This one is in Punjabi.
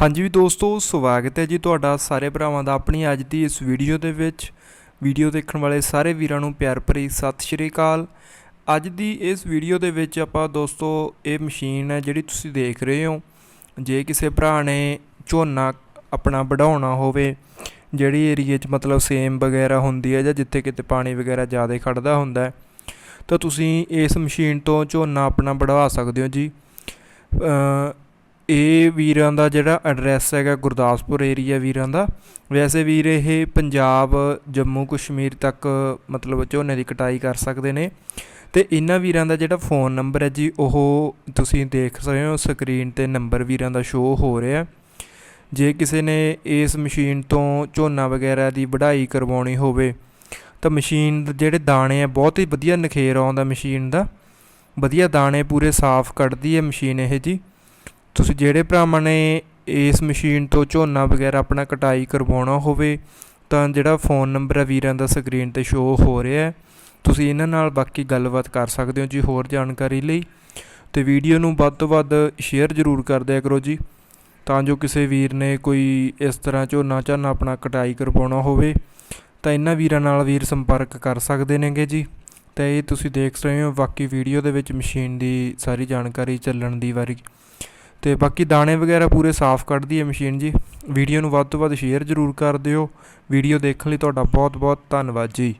ਹਾਂਜੀ ਵੀ ਦੋਸਤੋ, ਸਵਾਗਤ ਹੈ ਜੀ ਤੁਹਾਡਾ ਸਾਰੇ ਭਰਾਵਾਂ ਦਾ ਆਪਣੀ ਅੱਜ ਦੀ ਇਸ ਵੀਡੀਓ ਦੇ ਵਿੱਚ। ਵੀਡੀਓ ਦੇਖਣ ਵਾਲੇ ਸਾਰੇ ਵੀਰਾਂ ਨੂੰ ਪਿਆਰ ਭਰੀ ਸਤਿ ਸ਼੍ਰੀ ਅਕਾਲ। ਅੱਜ ਦੀ ਇਸ ਵੀਡੀਓ ਦੇ ਵਿੱਚ ਆਪਾਂ ਦੋਸਤੋ, ਇਹ ਮਸ਼ੀਨ ਹੈ ਜਿਹੜੀ ਤੁਸੀਂ ਦੇਖ ਰਹੇ ਹੋ। ਜੇ ਕਿਸੇ ਭਰਾ ਨੇ ਝੋਨਾ ਆਪਣਾ ਵਢਾਉਣਾ ਹੋਵੇ, ਜਿਹੜੀ ਏਰੀਏ 'ਚ ਮਤਲਬ ਸੇਮ ਵਗੈਰਾ ਹੁੰਦੀ ਹੈ ਜਾਂ ਜਿੱਥੇ ਕਿਤੇ ਪਾਣੀ ਵਗੈਰਾ ਜ਼ਿਆਦਾ ਖੜਦਾ ਹੁੰਦਾ ਹੈ, ਤਾਂ ਤੁਸੀਂ ਇਸ ਮਸ਼ੀਨ ਤੋਂ ਝੋਨਾ ਆਪਣਾ ਵਢਵਾ ਸਕਦੇ ਹੋ ਜੀ। ਇਹ ਵੀਰਾਂ ਦਾ ਜਿਹੜਾ ਐਡਰੈਸ ਹੈਗਾ ਗੁਰਦਾਸਪੁਰ ਏਰੀਆ ਵੀਰਾਂ ਦਾ, ਵੈਸੇ ਵੀਰ ਇਹ ਪੰਜਾਬ, ਜੰਮੂ, ਕਸ਼ਮੀਰ ਤੱਕ ਮਤਲਬ ਝੋਨੇ ਦੀ ਕਟਾਈ ਕਰ ਸਕਦੇ ਨੇ। ਤੇ ਇਹਨਾਂ ਵੀਰਾਂ ਦਾ ਜਿਹੜਾ ਫੋਨ ਨੰਬਰ ਹੈ ਜੀ, ਉਹ ਤੁਸੀਂ ਦੇਖ ਸਕਦੇ ਹੋ ਸਕਰੀਨ ਤੇ ਨੰਬਰ ਵੀਰਾਂ ਦਾ ਸ਼ੋਅ ਹੋ ਰਿਹਾ ਜੇ ਕਿਸੇ ਨੇ ਇਸ ਮਸ਼ੀਨ ਤੋਂ ਝੋਨਾ ਵਗੈਰਾ ਦੀ ਵਢਾਈ ਕਰਵਾਉਣੀ ਹੋਵੇ, ਤਾਂ ਮਸ਼ੀਨ ਜਿਹੜੇ ਦਾਣੇ ਆ, ਬਹੁਤ ਹੀ ਵਧੀਆ ਨਖੇਰ ਆਉਂਦਾ ਮਸ਼ੀਨ ਦਾ। ਵਧੀਆ ਦਾਣੇ ਪੂਰੇ ਸਾਫ਼ ਕੱਢਦੀ ਹੈ ਮਸ਼ੀਨ ਇਹ ਜੀ। ਤੁਸੀਂ ਜਿਹੜੇ ਭਰਾਵਾਂ ਨੇ ਇਸ ਮਸ਼ੀਨ ਤੋਂ ਝੋਨਾ ਵਗੈਰਾ ਆਪਣਾ ਕਟਾਈ ਕਰਵਾਉਣਾ ਹੋਵੇ, ਤਾਂ ਜਿਹੜਾ ਫੋਨ ਨੰਬਰ ਹੈ ਵੀਰਾਂ ਦਾ ਸਕਰੀਨ ਤੇ ਸ਼ੋਅ ਹੋ ਰਿਹਾ ਤੁਸੀਂ ਇਹਨਾਂ ਨਾਲ ਬਾਕੀ ਗੱਲਬਾਤ ਕਰ ਸਕਦੇ ਹੋ ਜੀ ਹੋਰ ਜਾਣਕਾਰੀ ਲਈ। ਤੇ ਵੀਡੀਓ ਨੂੰ ਵੱਧ ਤੋਂ ਵੱਧ ਸ਼ੇਅਰ ਜ਼ਰੂਰ ਕਰ ਦਿਆ ਕਰੋ ਜੀ, ਤਾਂ ਜੋ ਕਿਸੇ ਵੀਰ ਨੇ ਕੋਈ ਇਸ ਤਰ੍ਹਾਂ ਝੋਨਾ ਝਾਨਾ ਆਪਣਾ ਕਟਾਈ ਕਰਵਾਉਣਾ ਹੋਵੇ, ਤਾਂ ਇਹਨਾਂ ਵੀਰਾਂ ਨਾਲ ਵੀਰ ਸੰਪਰਕ ਕਰ ਸਕਦੇ ਨੇਗੇ ਜੀ। ਤਾਂ ਇਹ ਤੁਸੀਂ ਦੇਖ ਰਹੇ ਹੋ ਬਾਕੀ ਵੀਡੀਓ ਦੇ ਵਿੱਚ ਮਸ਼ੀਨ ਦੀ ਸਾਰੀ ਜਾਣਕਾਰੀ ਚੱਲਣ ਦੀ ਵਾਰੀ। ਤੇ ਬਾਕੀ ਦਾਣੇ ਵਗੈਰਾ ਪੂਰੇ ਸਾਫ਼ ਕੱਢਦੀ ਹੈ ਮਸ਼ੀਨ ਜੀ। ਵੀਡੀਓ ਨੂੰ ਵੱਧ ਤੋਂ ਵੱਧ ਸ਼ੇਅਰ ਜ਼ਰੂਰ ਕਰ ਦਿਓ। ਵੀਡੀਓ ਦੇਖਣ ਲਈ ਤੁਹਾਡਾ ਬਹੁਤ ਬਹੁਤ ਧੰਨਵਾਦ ਜੀ।